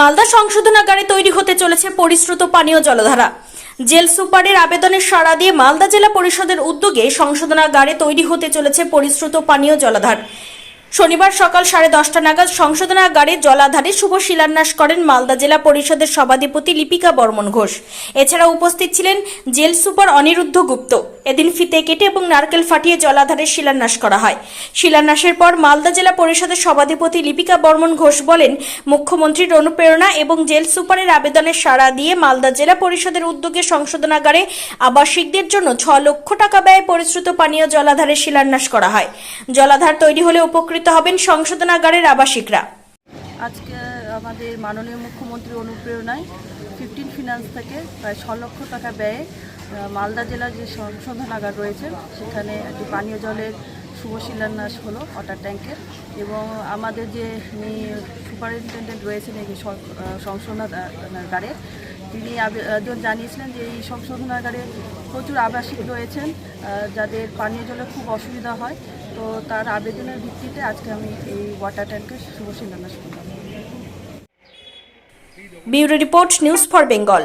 মালদা সংশোধনাগারে তৈরি হতে চলেছে পরিশ্রুত পানীয় জলধারা। জেল সুপারের আবেদনের সাড়া দিয়ে মালদা জেলা পরিষদের উদ্যোগে সংশোধনাগারে তৈরি হতে চলেছে পরিশ্রুত পানীয় জলাধার। শনিবার সকাল সাড়ে দশটা নাগাদ সংশোধনাগারে জলাধারে শুভ শিলান্যাস করেন মালদা জেলা পরিষদের সভাধিপতি লিপিকা বর্মন ঘোষ। এছাড়া উপস্থিত ছিলেন জেল সুপার অনিরুদ্ধ গুপ্ত। এদিন ফিতে কেটে এবং নারকেল ফাটিয়ে জলাধারে শিলান্যাস করা হয়। শিলান্যাসের পর মালদা জেলা পরিষদের সভাধিপতি লিপিকা বর্মন ঘোষ বলেন, মুখ্যমন্ত্রীর অনুপ্রেরণা এবং জেল সুপারের আবেদনের সাড়া দিয়ে মালদা জেলা পরিষদের উদ্যোগে সংশোধনাগারে আবাসিকদের জন্য ছ লক্ষ টাকা ব্যয়ে পরিশ্রুত পানীয় জলাধারের শিলান্যাস করা হয়। জলাধার তৈরি হলে উপকৃত হবেন সংশোধনাগারের আবাসিকরা। আজকে আমাদের মাননীয় মুখ্যমন্ত্রীর অনুপ্রেরণায় ফিফটিন ফিনান্স থেকে প্রায় ছ লক্ষ টাকা ব্যয়ে মালদা জেলার যে সংশোধনাগার রয়েছে, সেখানে একটি পানীয় জলের শুভ শিলান্যাস হলো ওয়াটার ট্যাঙ্কের এবং আমাদের যে সুপারিনটেন্ডেন্ট রয়েছেন এই সংশোধনাগারে তিনি আবেদন জানিয়েছিলেন যে এই সংশোধনাগারে প্রচুর আবাসিক রয়েছেন যাদের পানীয় জলের খুব অসুবিধা হয়। তো তার আবেদনের ভিত্তিতে আজকে আমি এই ওয়াটার ট্যাঙ্কের শুভ শিলান্যাস করলাম। Bureau report news for Bengal.